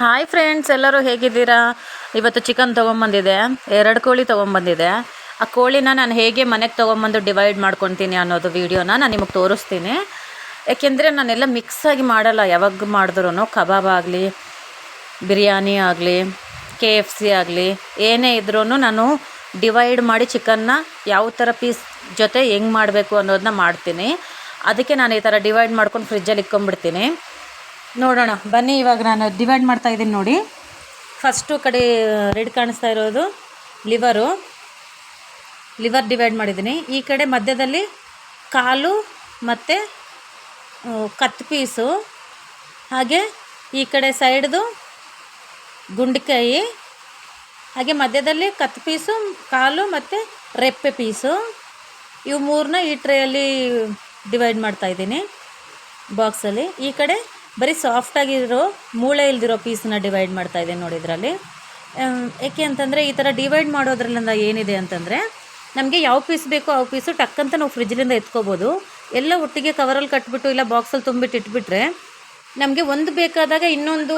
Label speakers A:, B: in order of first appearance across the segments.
A: Hi friends ಎಲ್ಲರೂ ಹೇಗಿದ್ದೀರಾ? ಇವತ್ತು ಚಿಕನ್ ತೊಗೊಂಬಂದಿದೆ. ಎರಡು ಕೋಳಿ ತೊಗೊಂಬಂದಿದೆ. ಆ ಕೋಳಿನ ನಾನು ಹೇಗೆ ಮನೆಗೆ ತೊಗೊಂಬಂದು ಡಿವೈಡ್ ಮಾಡ್ಕೊತೀನಿ ಅನ್ನೋದು ವೀಡಿಯೋನ ನಾನು ನಿಮಗೆ ತೋರಿಸ್ತೀನಿ. ಯಾಕೆಂದರೆ ನಾನೆಲ್ಲ ಆಗಿ ಮಾಡಲ್ಲ. ಯಾವಾಗ ಮಾಡಿದ್ರೂ ಕಬಾಬ್ ಆಗಲಿ, ಬಿರಿಯಾನಿ ಆಗಲಿ ಕೆ ಎಫ್ ಸಿ ಆಗಲಿ, ಏನೇ ಇದ್ರೂ ನಾನು ಡಿವೈಡ್ ಮಾಡಿ ಚಿಕನ್ನ ಯಾವ ಥರ ಪೀಸ್ ಜೊತೆ ಹೆಂಗೆ ಮಾಡಬೇಕು ಅನ್ನೋದನ್ನ ಮಾಡ್ತೀನಿ. ಅದಕ್ಕೆ ನಾನು ಈ ಥರ ಡಿವೈಡ್ ಮಾಡ್ಕೊಂಡು ಫ್ರಿಜ್ಜಲ್ಲಿ ಇಟ್ಕೊಂಡ್ಬಿಡ್ತೀನಿ. ನೋಡೋಣ. ಬನ್ನಿ, ಇವಾಗ ನಾನು ಡಿವೈಡ್ ಮಾಡ್ತಾ ಇದ್ದೀನಿ ನೋಡಿ. ಫಸ್ಟು ಕಡೆ ರೆಡ್ ಕಾಣಿಸ್ತಾ ಇರೋದು ಲಿವರು ಲಿವರ್ ಡಿವೈಡ್ ಮಾಡಿದ್ದೀನಿ. ಈ ಕಡೆ ಮಧ್ಯದಲ್ಲಿ ಕಾಲು ಮತ್ತು ಕತ್ ಪೀಸು ಹಾಗೆ ಈ ಕಡೆ ಸೈಡ್ದು ಗುಂಡಿಕಾಯಿ. ಹಾಗೆ ಮಧ್ಯದಲ್ಲಿ ಕತ್ ಪೀಸು ಕಾಲು ಮತ್ತು ರೆಪ್ಪೆ ಪೀಸು ಇವು ಮೂರನ್ನ ಈ ಟ್ರೇಯಲ್ಲಿ ಡಿವೈಡ್ ಮಾಡ್ತಾ ಇದ್ದೀನಿ ಬಾಕ್ಸಲ್ಲಿ ಈ ಕಡೆ ಬರೀ ಸಾಫ್ಟಾಗಿರೋ ಮೂಳೆ ಇಲ್ದಿರೋ ಪೀಸನ್ನ ಡಿವೈಡ್ ಮಾಡ್ತಾ ಇದ್ದೀನಿ ನೋಡಿ ಇದರಲ್ಲಿ. ಏಕೆ ಅಂತಂದರೆ ಈ ಥರ ಡಿವೈಡ್ ಮಾಡೋದ್ರಲ್ಲಿಂದ ಏನಿದೆ ಅಂತಂದರೆ ನಮಗೆ ಯಾವ ಪೀಸ್ ಬೇಕೋ ಆ ಪೀಸು ಟಕ್ಕಂತ ನಾವು ಫ್ರಿಜ್ಲಿಂದ ಎತ್ಕೋಬೋದು. ಎಲ್ಲ ಒಟ್ಟಿಗೆ ಕವರಲ್ಲಿ ಕಟ್ಬಿಟ್ಟು ಇಲ್ಲ ಬಾಕ್ಸಲ್ಲಿ ತುಂಬಿಟ್ಟು ಇಟ್ಬಿಟ್ರೆ ನಮಗೆ ಒಂದು ಬೇಕಾದಾಗ ಇನ್ನೊಂದು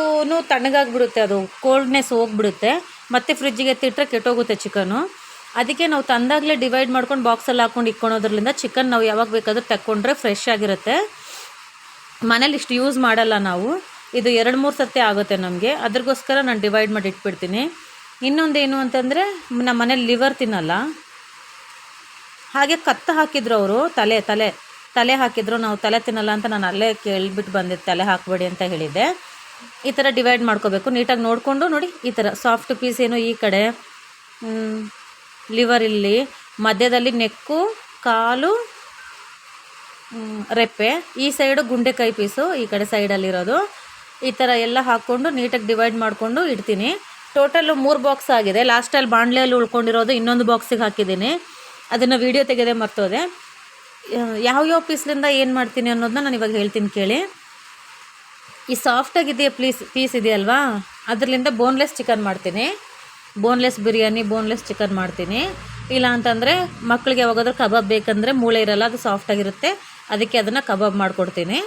A: ತಣ್ಣಗಾಗ್ಬಿಡುತ್ತೆ ಅದು. ಕೋಲ್ಡ್ನೆಸ್ ಹೋಗ್ಬಿಡುತ್ತೆ. ಮತ್ತೆ ಫ್ರಿಜ್ಜಿಗೆ ಎತ್ತಿಟ್ರೆ ಕೆಟ್ಟೋಗುತ್ತೆ ಚಿಕನು ಅದಕ್ಕೆ ನಾವು ತಂದಾಗಲೇ ಡಿವೈಡ್ ಮಾಡ್ಕೊಂಡು ಬಾಕ್ಸಲ್ಲಿ ಹಾಕ್ಕೊಂಡು ಇಟ್ಕೊಳೋದ್ರಿಂದ ಚಿಕನ್ ನಾವು ಯಾವಾಗ ಬೇಕಾದರೂ ತಕ್ಕೊಂಡ್ರೆ ಫ್ರೆಶ್ ಆಗಿರುತ್ತೆ. ಮನೇಲಿ ಇಷ್ಟು ಯೂಸ್ ಮಾಡಲ್ಲ ನಾವು. ಇದು ಎರಡು ಮೂರು ಸರ್ತಿ ಆಗುತ್ತೆ ನಮಗೆ. ಅದ್ರಗೋಸ್ಕರ ನಾನು ಡಿವೈಡ್ ಮಾಡಿ ಇಟ್ಬಿಡ್ತೀನಿ. ಇನ್ನೊಂದೇನು ಅಂತಂದರೆ ನಮ್ಮ ಮನೇಲಿ ಲಿವರ್ ತಿನ್ನಲ್ಲ. ಹಾಗೆ ಕತ್ತು ಹಾಕಿದ್ರು ಅವರು, ತಲೆ ತಲೆ ತಲೆ ಹಾಕಿದ್ರು, ನಾವು ತಲೆ ತಿನ್ನಲ್ಲ ಅಂತ ನಾನು ಅಲ್ಲೇ ಕೇಳಿಬಿಟ್ಟು ಬಂದಿದ್ದೆ ತಲೆ ಹಾಕಬೇಡಿ ಅಂತ ಹೇಳಿದ್ದೆ. ಈ ಥರ ಡಿವೈಡ್ ಮಾಡ್ಕೋಬೇಕು. ನೀಟಾಗಿ ನೋಡಿಕೊಂಡು ನೋಡಿ, ಈ ಥರ ಸಾಫ್ಟ್ ಪೀಸ್ ಏನು ಈ ಕಡೆ ಲಿವರ್ ಇಲ್ಲಿ, ಮಧ್ಯದಲ್ಲಿ ನೆಕ್ಕು, ಕಾಲು ರೆಪ್ಪೆ, ಈ ಸೈಡು ಗುಂಡೆಕಾಯಿ ಪೀಸು, ಈ ಕಡೆ ಸೈಡಲ್ಲಿರೋದು ಈ ಥರ ಎಲ್ಲ ಹಾಕ್ಕೊಂಡು ನೀಟಾಗಿ ಡಿವೈಡ್ ಮಾಡಿಕೊಂಡು ಇಡ್ತೀನಿ. ಟೋಟಲ್ಲು ಮೂರು ಬಾಕ್ಸ್ ಆಗಿದೆ. ಲಾಸ್ಟಲ್ಲಿ ಬಾಣಲೆಯಲ್ಲಿ ಉಳ್ಕೊಂಡಿರೋದು ಇನ್ನೊಂದು ಬಾಕ್ಸಿಗೆ ಹಾಕಿದ್ದೀನಿ. ಅದನ್ನು ವೀಡಿಯೋ ತೆಗೆದೇ ಮರ್ತೋದೆ. ಯಾವ ಯಾವ ಪೀಸ್ಲಿಂದ ಏನು ಮಾಡ್ತೀನಿ ಅನ್ನೋದನ್ನ ನಾನು ಇವಾಗ ಹೇಳ್ತೀನಿ ಕೇಳಿ. ಈ ಸಾಫ್ಟಾಗಿದೆಯಾ ಪ್ಲೀಸ್ ಪೀಸ್ ಇದೆಯಲ್ವಾ ಅದರಿಂದ ಬೋನ್ಲೆಸ್ ಚಿಕನ್ ಮಾಡ್ತೀನಿ. ಬೋನ್ಲೆಸ್ ಬಿರಿಯಾನಿ ಬೋನ್ಲೆಸ್ ಚಿಕನ್ ಮಾಡ್ತೀನಿ. ಇಲ್ಲ ಅಂತಂದರೆ ಮಕ್ಕಳಿಗೆ ಯಾವಾಗಾದ್ರೂ ಕಬಾಬ್ ಬೇಕಂದರೆ ಮೂಳೆ ಇರಲ್ಲ, ಅದು ಸಾಫ್ಟಾಗಿರುತ್ತೆ ಅದಕ್ಕೆ ಅದನ್ನು ಕಬಾಬ್ ಮಾಡಿಕೊಡ್ತೀನಿ.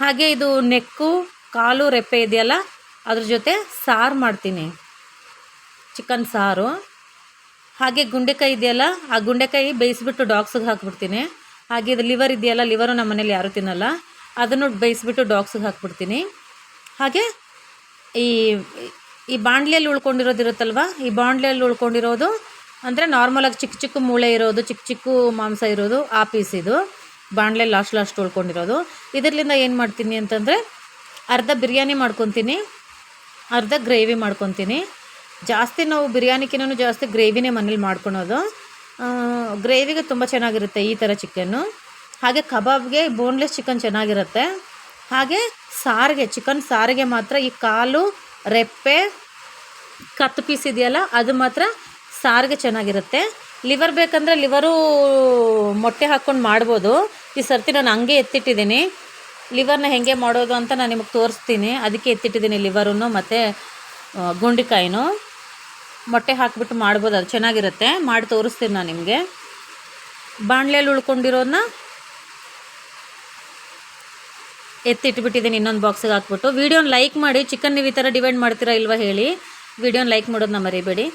A: ಹಾಗೆ ಇದು ನೆಕ್ಕು, ಕಾಲು ರೆಪ್ಪೆ ಇದೆಯಲ್ಲ, ಅದ್ರ ಜೊತೆ ಸಾರು ಮಾಡ್ತೀನಿ. ಚಿಕನ್ ಸಾರು. ಹಾಗೆ ಗುಂಡೆಕಾಯಿ ಇದೆಯಲ್ಲ, ಆ ಗುಂಡೆಕಾಯಿ ಬೇಯಿಸ್ಬಿಟ್ಟು ಡಾಗ್ಸಿಗೆ ಹಾಕ್ಬಿಡ್ತೀನಿ. ಹಾಗೆ ಇದು ಲಿವರ್ ಇದೆಯಲ್ಲ, ಲಿವರು ನಮ್ಮ ಮನೇಲಿ ಯಾರೂ ತಿನ್ನಲ್ಲ. ಅದನ್ನು ಬೇಯಿಸ್ಬಿಟ್ಟು ಡಾಗ್ಸಿಗೆ ಹಾಕ್ಬಿಡ್ತೀನಿ. ಹಾಗೆ ಈ ಈ ಬಾಣಲೆಯಲ್ಲಿ ಉಳ್ಕೊಂಡಿರೋದು ಇರುತ್ತಲ್ವ? ಈ ಬಾಣಲೆಯಲ್ಲಿ ಉಳ್ಕೊಂಡಿರೋದು ಅಂದರೆ ನಾರ್ಮಲಾಗಿ ಚಿಕ್ಕ ಚಿಕ್ಕ ಮೂಳೆ ಇರೋದು, ಚಿಕ್ಕ ಚಿಕ್ಕ ಮಾಂಸ ಇರೋದು, ಆ ಪೀಸ್ ಇದು. ಬಾಣಲೆ ಲಾಸ್ಟ್ ಲಾಸ್ಟ್ ಉಳ್ಕೊಂಡಿರೋದು. ಇದರಿಂದ ಏನು ಮಾಡ್ತೀನಿ ಅಂತಂದರೆ ಅರ್ಧ ಬಿರಿಯಾನಿ ಮಾಡ್ಕೊತೀನಿ, ಅರ್ಧ ಗ್ರೇವಿ ಮಾಡ್ಕೊತೀನಿ. ಜಾಸ್ತಿ ನಾವು ಬಿರಿಯಾನಿಕಿನೂ ಜಾಸ್ತಿ ಗ್ರೇವಿನೇ ಮನೇಲಿ ಮಾಡ್ಕೊಳೋದು. ಗ್ರೇವಿಗೆ ತುಂಬ ಚೆನ್ನಾಗಿರುತ್ತೆ ಈ ಥರ ಚಿಕನ್ನು ಹಾಗೆ ಕಬಾಬ್ಗೆ ಬೋನ್ಲೆಸ್ ಚಿಕನ್ ಚೆನ್ನಾಗಿರುತ್ತೆ. ಹಾಗೆ ಸಾರಿಗೆ ಚಿಕನ್ ಸಾರಿಗೆ ಮಾತ್ರ ಈ ಕಾಲು ರೆಪ್ಪೆ, ಕತ್ತು ಪೀಸ್ ಇದೆಯಲ್ಲ, ಅದು ಮಾತ್ರ ಸಾರಿಗೆ ಚೆನ್ನಾಗಿರುತ್ತೆ. ಲಿವರ್ ಬೇಕಂದರೆ ಲಿವರು ಮೊಟ್ಟೆ ಹಾಕ್ಕೊಂಡು ಮಾಡ್ಬೋದು. ಈ ಸರ್ತಿ ನಾನು ಹಂಗೆ ಎತ್ತಿಟ್ಟಿದ್ದೀನಿ. ಲಿವರ್ನ ಹೇಗೆ ಮಾಡೋದು ಅಂತ ನಾನು ನಿಮಗೆ ತೋರಿಸ್ತೀನಿ. ಅದಕ್ಕೆ ಎತ್ತಿಟ್ಟಿದ್ದೀನಿ ಲಿವರನ್ನು ಮತ್ತು ಗುಂಡಿಕಾಯಿನೂ. ಮೊಟ್ಟೆ ಹಾಕಿಬಿಟ್ಟು ಮಾಡ್ಬೋದು, ಅದು ಚೆನ್ನಾಗಿರುತ್ತೆ. ಮಾಡಿ ತೋರಿಸ್ತೀನಿ ನಾನು ನಿಮಗೆ. ಬಾಣಲೆಯಲ್ಲಿ ಉಳ್ಕೊಂಡಿರೋದನ್ನ ಎತ್ತಿಟ್ಬಿಟ್ಟಿದ್ದೀನಿ, ಇನ್ನೊಂದು ಬಾಕ್ಸಿಗೆ ಹಾಕ್ಬಿಟ್ಟು. ವೀಡಿಯೋನ ಲೈಕ್ ಮಾಡಿ ಚಿಕನ್ ನೀವು ಈ ಥರ ಡಿವೈಡ್ ಮಾಡ್ತೀರಾ ಇಲ್ವಾ ಹೇಳಿ. ವೀಡಿಯೋನ ಲೈಕ್ ಮಾಡೋದನ್ನ ಮರಿಬೇಡಿ.